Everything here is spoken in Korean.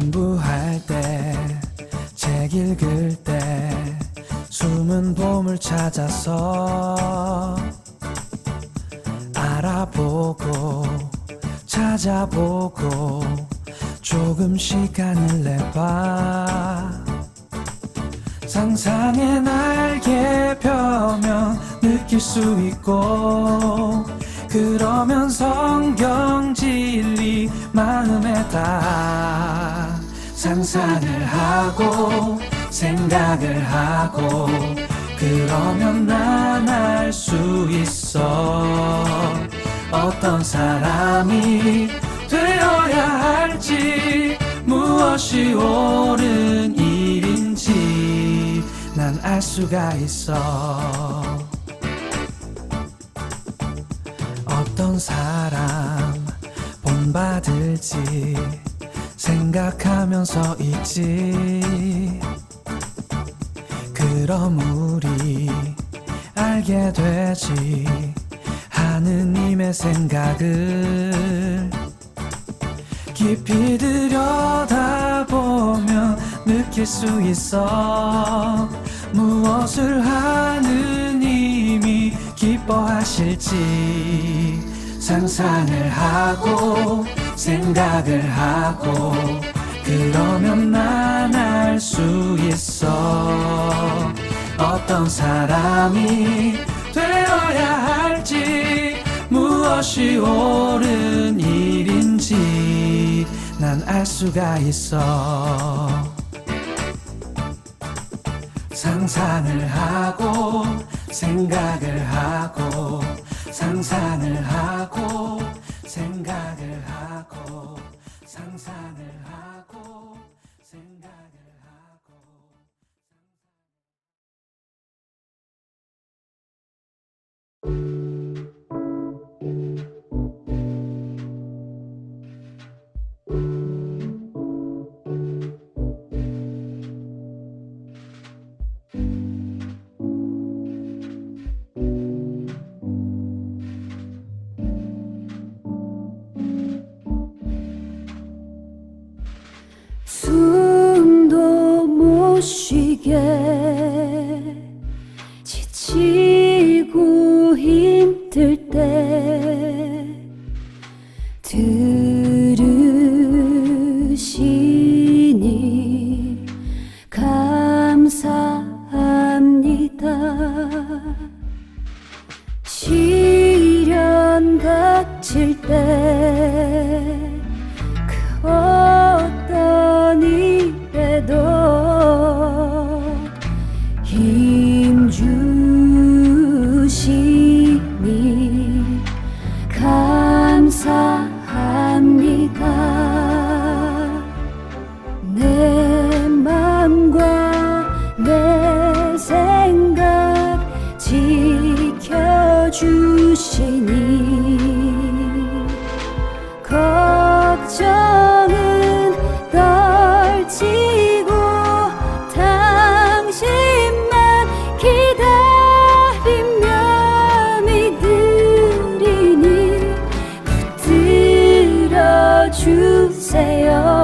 공부할 때, 책 읽을 때, 숨은 보물 찾아서 알아보고 찾아보고 조금 시간을 내봐. 상상의 날개 펴면 느낄 수 있고 그러면 성경 진리 마음에 다 상상을 하고 생각을 하고 그러면 난 알 수 있어. 어떤 사람이 되어야 할지 무엇이 옳은 일인지 난 알 수가 있어. 어떤 사람 본받을지 생각하면서 있지. 그럼 우리 알게 되지. 하느님의 생각을 깊이 들여다보면 느낄 수 있어. 무엇을 하느님이 기뻐하실지 상상을 하고 생각을 하고 그러면 난 알 수 있어. 어떤 사람이 되어야 할지 무엇이 옳은 일인지 난 알 수가 있어. 상상을 하고 생각을 하고 상상을 하고 생각을 하고 상상을 하고 생각 숨도 못 쉬게 지치고 힘들 때 들으시니 감사 주세요.